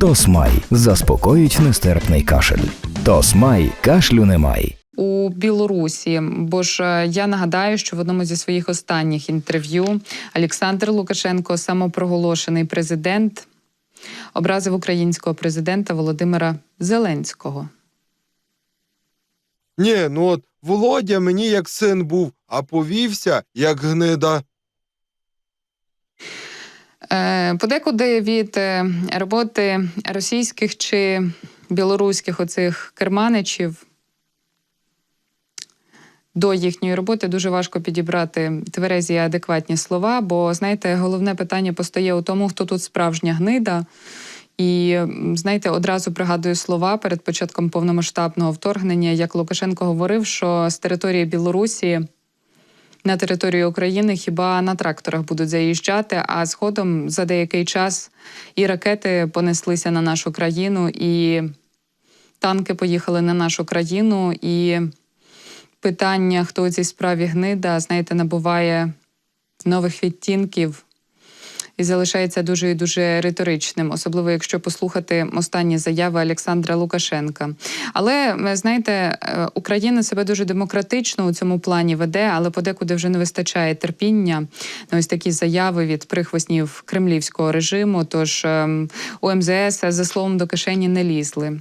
Тосмай заспокоїть нестерпний кашель. Тосмай кашлю немає. у Білорусі. Бо ж е, я нагадаю, що в одному зі своїх останніх інтерв'ю Олександр Лукашенко, самопроголошений президент, образив українського президента Володимира Зеленського. Ні, ну от Володя мені як син був, а повівся як гнида. Е, Подекуди від е, роботи російських чи білоруських оцих керманичів до їхньої роботи дуже важко підібрати тверезі і адекватні слова. Бо знаєте, головне питання постає у тому, хто тут справжня гнида. І знаєте, одразу пригадую слова перед початком повномасштабного вторгнення, як Лукашенко говорив, що з території Білорусі на територію України хіба на тракторах будуть заїжджати, а згодом за деякий час і ракети понеслися на нашу країну, і танки поїхали на нашу країну. І питання, хто у цій справі гнида, знаєте, набуває нових відтінків і залишається дуже і дуже риторичним, особливо якщо послухати останні заяви Олександра Лукашенка. Але ви знаєте, е, Україна себе дуже демократично у цьому плані веде, але подекуди вже не вистачає терпіння на ось такі заяви від прихвостнів кремлівського режиму. Тож ем, у МЗС за словом до кишені не лізли.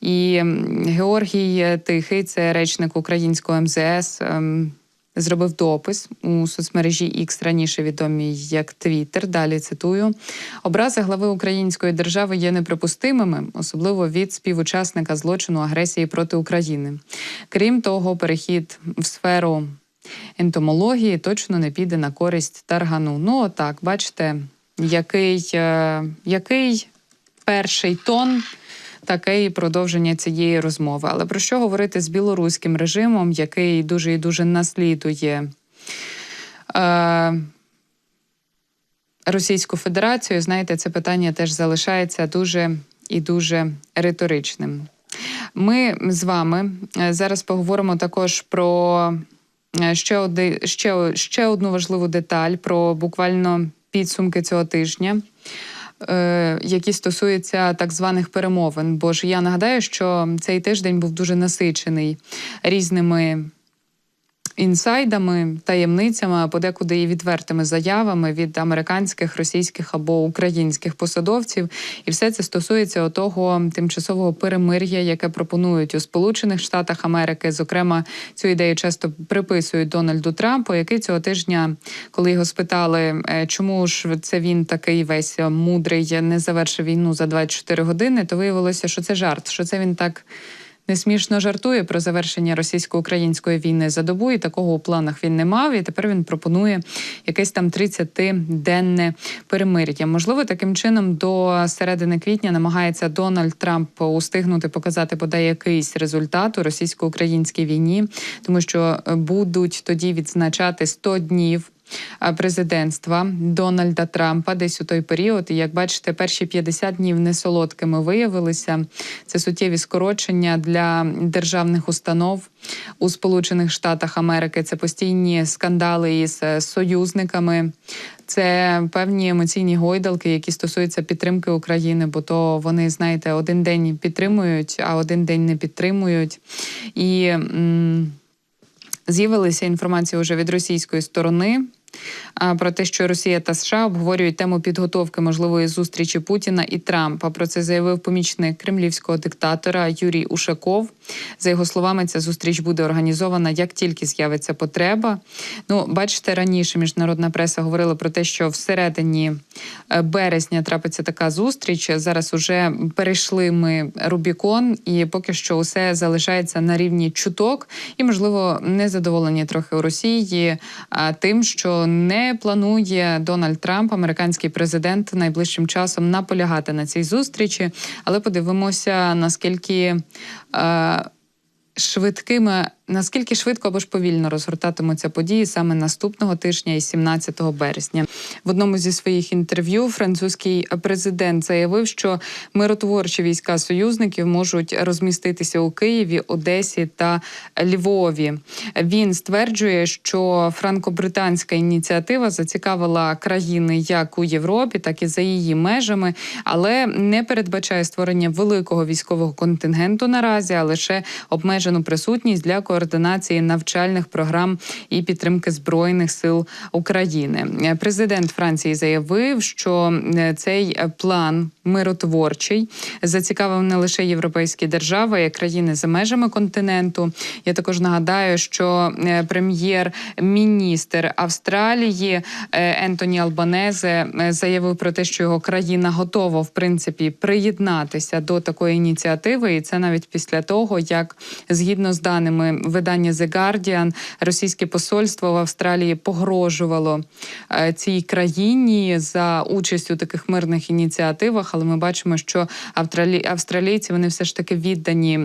І Георгій Тихий, це речник українського МЗС. Зробив допис у соцмережі X, раніше відомій як Twitter, Далі цитую: образи глави української держави є неприпустимими, особливо від співучасника злочину агресії проти України. Крім того, перехід в сферу ентомології точно не піде на користь таргану. Ну, отак, бачите, який, е, який перший тон таке і продовження цієї розмови. Але про що говорити з білоруським режимом, який дуже і дуже наслідує е, Російську Федерацію? Знаєте, це питання теж залишається дуже і дуже риторичним. Ми з вами е, зараз поговоримо також про е, ще, оди, ще, ще одну важливу деталь про буквально підсумки цього тижня які стосуються так званих перемовин. Бо ж я нагадаю, що цей тиждень був дуже насичений різними. Інсайдами, таємницями, а подекуди і відвертими заявами від американських, російських або українських посадовців, і все це стосується отого тимчасового перемир'я, яке пропонують у Сполучених Штатах Америки. Зокрема, цю ідею часто приписують Дональду Трампу, який цього тижня, коли його спитали, е, чому ж це він такий весь мудрий, не завершив війну за 24 години, то виявилося, що це жарт, що це він так. Несмішно жартує про завершення російсько-української війни за добу, і такого у планах він не мав. І тепер він пропонує якесь там 30-денне перемир'я. Можливо, таким чином до середини квітня намагається Дональд Трамп устигнути показати бодай якийсь результат у російсько-українській війні, тому що будуть тоді відзначати 100 днів президентства Дональда Трампа десь у той період. І як бачите, перші 50 днів не солодкими виявилися. Це суттєві скорочення для державних установ у Сполучених Штатах Америки. Це постійні скандали із е, союзниками. Це певні емоційні гойдалки, які стосуються підтримки України, бо то вони, знаєте, один день підтримують, а один день не підтримують. І з'явилася інформація вже від російської сторони. А, Про те, що Росія та США обговорюють тему підготовки можливої зустрічі Путіна і Трампа. Про це заявив помічник кремлівського диктатора Юрій Ушаков. За його словами, ця зустріч буде організована як тільки з'явиться потреба. Ну, бачите, раніше міжнародна преса говорила про те, що всередині е, березня трапиться така зустріч. Зараз уже перейшли ми Рубікон, і поки що усе залишається на рівні чуток, і можливо незадоволені трохи у Росії тим, що не планує Дональд Трамп, американський президент, найближчим часом наполягати на цій зустрічі. Але подивимося, наскільки. е, Швидкими наскільки швидко або ж повільно розгортатимуться події саме наступного тижня і 17 березня. В одному зі своїх інтерв'ю французький президент заявив, що миротворчі війська союзників можуть розміститися у Києві, Одесі та Львові. Він стверджує, що франко-британська ініціатива зацікавила країни як у Європі, так і за її межами, але не передбачає створення великого військового контингенту наразі, а лише обмежену присутність для координації навчальних програм і підтримки збройних сил України. Президент Франції заявив, що е, цей план миротворчий зацікавив не лише європейські держави, а й країни за межами континенту. Я також нагадаю, що е, прем'єр-міністр Австралії е, Ентоні Албанезе заявив про те, що його країна готова в принципі приєднатися до такої ініціативи, і це навіть після того, як згідно з даними видання The Guardian, російське посольство в Австралії погрожувало е, цій країні за участь у таких мирних ініціативах. Але ми бачимо, що австралі... австралійці вони все ж таки віддані.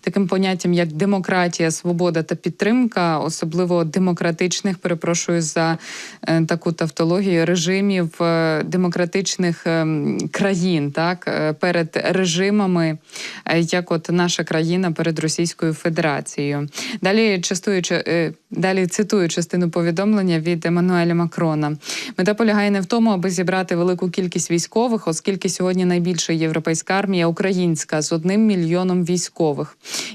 Таким поняттям, як демократія, свобода та підтримка, особливо демократичних, перепрошую за е, таку тавтологію, режимів е, демократичних ем, країн, так е, перед режимами, е, як от наша країна перед Російською Федерацією. Далі частуючи, е, далі цитую частину повідомлення від Еммануеля Макрона. Мета полягає не в тому, аби зібрати велику кількість військових, оскільки сьогодні найбільша європейська армія українська з одним мільйоном військових.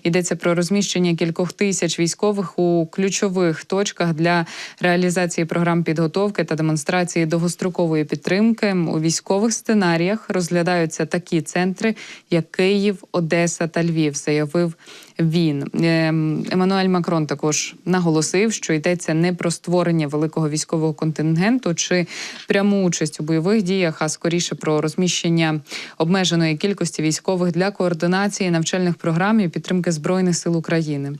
Йдеться про розміщення кількох тисяч військових у ключових точках для реалізації програм підготовки та демонстрації довгострокової підтримки. У військових сценаріях розглядаються такі центри, як Київ, Одеса та Львів, заявив він. Ем, Еммануель Макрон також наголосив, що йдеться не про створення великого військового контингенту чи пряму участь у бойових діях, а скоріше про розміщення обмеженої кількості військових для координації навчальних програм і підтримки збройних сил України.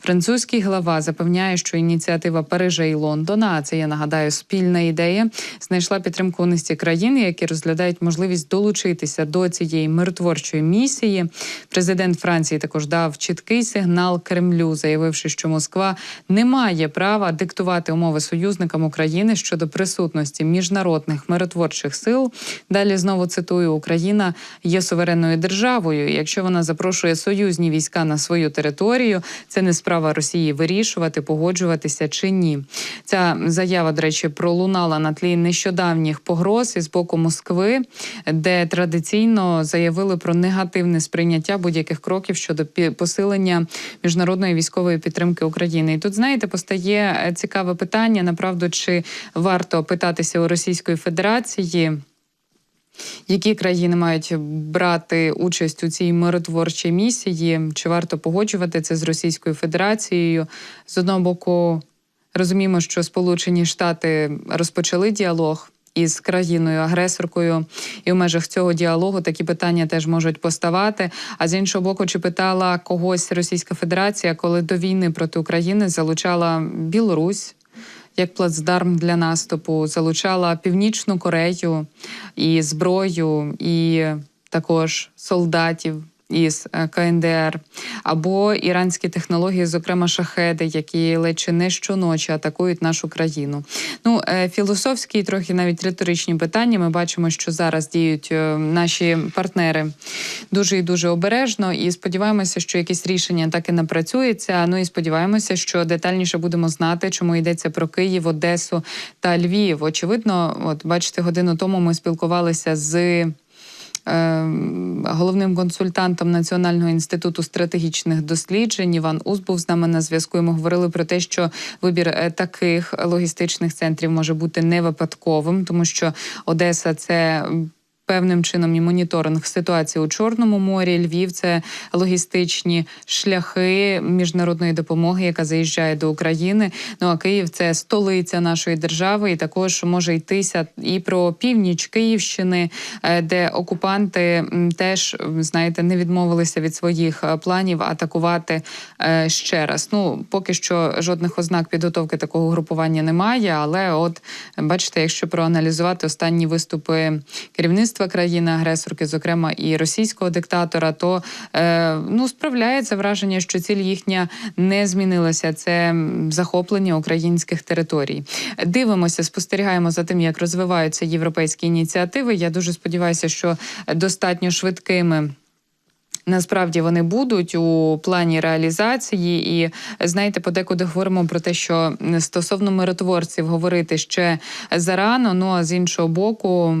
Французький глава запевняє, що ініціатива Парижа і Лондона, а це я нагадаю, спільна ідея, знайшла підтримку низці країн, які розглядають можливість долучитися до цієї миротворчої місії. Президент Франції також дав чіткий сигнал Кремлю, заявивши, що Москва не має права диктувати умови союзникам України щодо присутності міжнародних миротворчих сил. Далі знову цитую: Україна є суверенною державою. Якщо вона запрошує союзні війська на свою територію, це не справа Росії вирішувати, погоджуватися чи ні. Ця заява, до речі, пролунала на тлі нещодавніх погроз із боку Москви, де традиційно заявили про негативне сприйняття будь-яких кроків щодо посилення міжнародної військової підтримки України. І тут знаєте, постає е, цікаве питання: направду чи варто питатися у Російської Федерації. Які країни мають брати участь у цій миротворчій місії? Чи варто погоджувати це з Російською Федерацією? З одного боку, розуміємо, що Сполучені Штати розпочали діалог. Із країною-агресоркою, і в межах цього діалогу такі питання теж можуть поставати. А з іншого боку, чи питала когось Російська Федерація, коли до війни проти України залучала Білорусь, як плацдарм для наступу, залучала Північну Корею і зброю, і також солдатів. Із е, КНДР або іранські технології, зокрема шахеди, які ледь чи не щоночі атакують нашу країну. Ну е, філософські і трохи навіть риторичні питання. Ми бачимо, що зараз діють е, наші партнери дуже і дуже обережно. І сподіваємося, що якісь рішення так і напрацюється. Ну і сподіваємося, що детальніше будемо знати, чому йдеться про Київ, Одесу та Львів. Очевидно, от бачите, годину тому ми спілкувалися з. Е, Головним консультантом Національного інституту стратегічних досліджень Іван Ус був з нами на зв'язку. І Ми говорили про те, що вибір е, таких логістичних центрів може бути не випадковим, тому що Одеса це певним чином і моніторинг ситуації у Чорному морі. Львів це логістичні шляхи міжнародної допомоги, яка заїжджає до України. Ну а Київ це столиця нашої держави, і також може йтися і про північ Київщини, е, де окупанти теж знаєте не відмовилися від своїх е, планів атакувати е, ще раз. Ну поки що жодних ознак підготовки такого групування немає. Але, от бачите, якщо проаналізувати останні виступи керівництва вбивства країни-агресорки, зокрема і російського диктатора, то е, ну справляється враження, що ціль їхня не змінилася. Це захоплення українських територій. Дивимося, спостерігаємо за тим, як розвиваються європейські ініціативи. Я дуже сподіваюся, що достатньо швидкими. Насправді вони будуть у плані реалізації, і знаєте, подекуди говоримо про те, що стосовно миротворців говорити ще зарано. Ну а з іншого боку,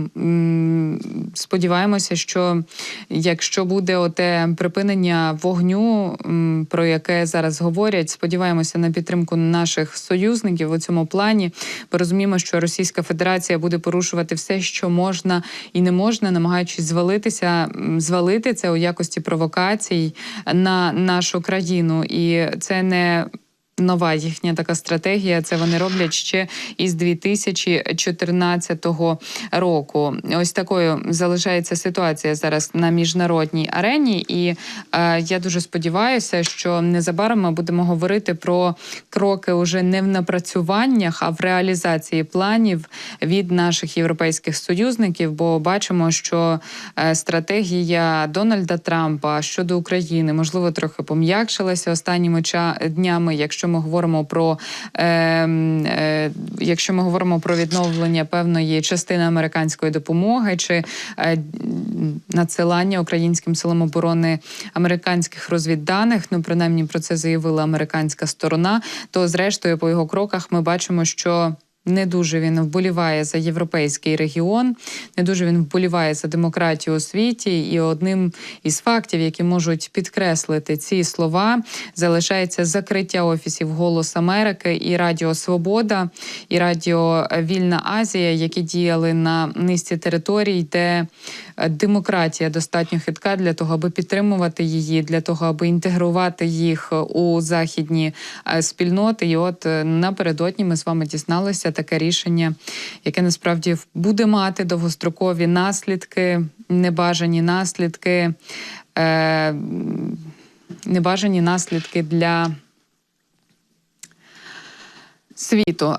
сподіваємося, що якщо буде оте припинення вогню, про яке зараз говорять, сподіваємося на підтримку наших союзників у цьому плані. Бо розуміємо, що Російська Федерація буде порушувати все, що можна і не можна, намагаючись звалитися, звалити це у якості провокацій на нашу країну, і це не. Нова їхня така стратегія. Це вони роблять ще із 2014 року. Ось такою залишається ситуація зараз на міжнародній арені, і е, я дуже сподіваюся, що незабаром ми будемо говорити про кроки уже не в напрацюваннях, а в реалізації планів від наших європейських союзників. Бо бачимо, що е, стратегія Дональда Трампа щодо України можливо трохи пом'якшилася останніми днями. Якщо говоримо про е, е, якщо ми говоримо про відновлення певної частини американської допомоги чи е, надсилання українським силам оборони американських розвідданих, ну принаймні про це заявила американська сторона. То зрештою, по його кроках, ми бачимо, що. Не дуже він вболіває за європейський регіон, не дуже він вболіває за демократію у світі. І одним із фактів, які можуть підкреслити ці слова, залишається закриття офісів Голос Америки і Радіо Свобода і Радіо Вільна Азія, які діяли на низці територій, де е, демократія достатньо хитка для того, аби підтримувати її, для того, аби інтегрувати їх у західні е, спільноти. І от е, напередодні ми з вами дізналися таке рішення, яке насправді буде мати довгострокові наслідки, небажані наслідки, е, небажані наслідки для світу.